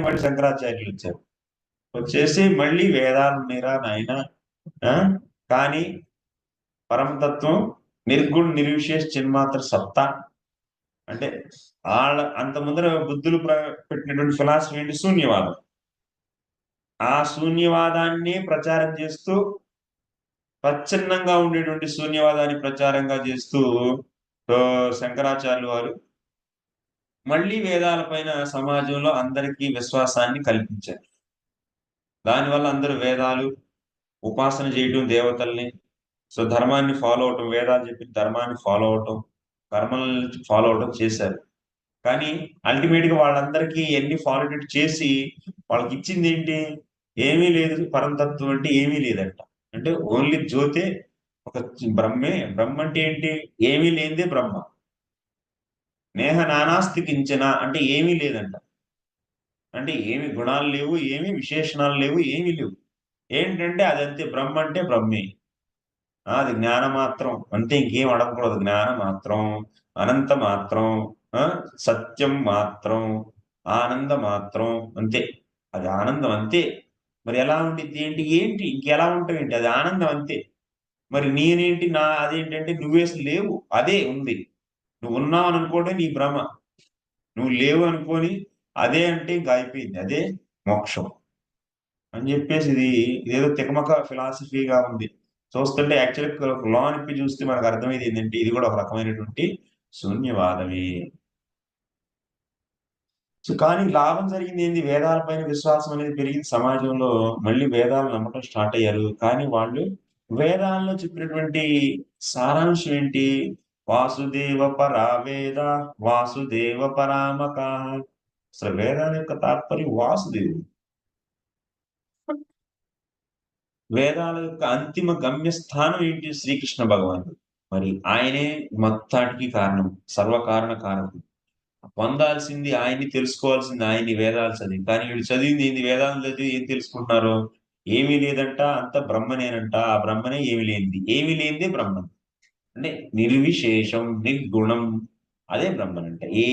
మళ్ళీ శంకరాచార్యులు వచ్చారు. వచ్చేసి మళ్ళీ వేదాలు మీరా నాయన కానీ పరమతత్వం నిర్గుణ నిర్విశేష చిన్మాత్ర సత్తా అంటే వాళ్ళ అంత ముందర బుద్ధులు ప్ర- పెట్టినటువంటి ఫిలాసఫీ ఏంటి? శూన్యవాదం. ఆ శూన్యవాదాన్ని ప్రచారం చేస్తూ ప్రచ్ఛన్నంగా ఉండేటువంటి శూన్యవాదాన్ని ప్రచారంగా చేస్తూ శంకరాచార్యులు వారు మళ్ళీ వేదాల పైన సమాజంలో అందరికీ విశ్వాసాన్ని కల్పించారు. దానివల్ల అందరూ వేదాలు ఉపాసన చేయటం దేవతల్ని సో ధర్మాన్ని ఫాలో అవటం వేదాలు చెప్పిన ధర్మాన్ని ఫాలో అవటం కర్మల్ని ఫాలో అవటం చేశారు. కానీ అల్టిమేట్గా వాళ్ళందరికీ ఎన్ని ఫాలో చేసి వాళ్ళకి ఇచ్చింది ఏంటి? ఏమీ లేదు. పరంతత్వం అంటే ఏమీ లేదంట. అంటే ఓన్లీ జ్యోతే ఒక బ్రహ్మే. బ్రహ్మ అంటే ఏంటి? ఏమీ లేనిదే బ్రహ్మ. నేహ నానాస్తికించిన అంటే ఏమీ లేదంట. అంటే ఏమి గుణాలు లేవు ఏమి విశేషణాలు లేవు ఏమీ లేవు. ఏంటంటే అది అంతే బ్రహ్మ అంటే బ్రహ్మే. ఆ, అది జ్ఞాన మాత్రం. అంతే ఇంకేం అడగకూడదు. జ్ఞానం మాత్రం అనంత మాత్రం ఆ, సత్యం మాత్రం ఆనంద మాత్రం అంతే. అది ఆనందం అంతే. మరి ఎలా ఉండిద్ది ఏంటి? ఏంటి? ఇంకెలా ఉంటావు ఏంటి? అది ఆనందం అంతే. మరి నేనేంటి? నా అదేంటంటే నువ్వేసి లేవు. అదే ఉంది. నువ్వు ఉన్నావు అనుకోవడం నీ భ్రమ. నువ్వు లేవు అనుకొని అదే అంటే ఇంకా అయిపోయింది. అదే మోక్షం. అని చెప్పేసి ఇది ఇదేదో తికమక ఫిలాసఫీగా ఉంది. చూస్తుంటే యాక్చువల్గా లా నిప్పి చూస్తే మనకు అర్థమైంది ఏంటంటే ఇది కూడా ఒక రకమైనటువంటి శూన్యవాదమే. సో కానీ లాభం జరిగింది ఏంది? వేదాలపైన విశ్వాసం అనేది పెరిగింది సమాజంలో. మళ్ళీ వేదాలు నమ్మటం స్టార్ట్ అయ్యారు. కానీ వాళ్ళు వేదాల్లో చెప్పినటువంటి సారాంశం ఏంటి? వాసుదేవ పరా వేద వాసుదేవ పరామక అసలు వేదాల యొక్క తాత్పర్యం వాసుదేవుడు. వేదాల యొక్క అంతిమ గమ్యస్థానం ఏంటి? శ్రీకృష్ణ భగవానుడు. మరి ఆయనే మొత్తానికి కారణం సర్వకారణ కారణం పొందాల్సింది ఆయన్ని తెలుసుకోవాల్సింది ఆయన్ని వేదాలు చదివి. కానీ వీడు చదివింది ఏంది? వేదాలు చదివి ఏం తెలుసుకుంటున్నారు? ఏమీ లేదంట అంత బ్రహ్మనేనంట. ఆ బ్రహ్మనే ఏమి లేనిది. ఏమి లేనిదే బ్రహ్మ. అంటే నిర్విశేషం నిర్గుణం అదే బ్రహ్మన్ అంటే ఏ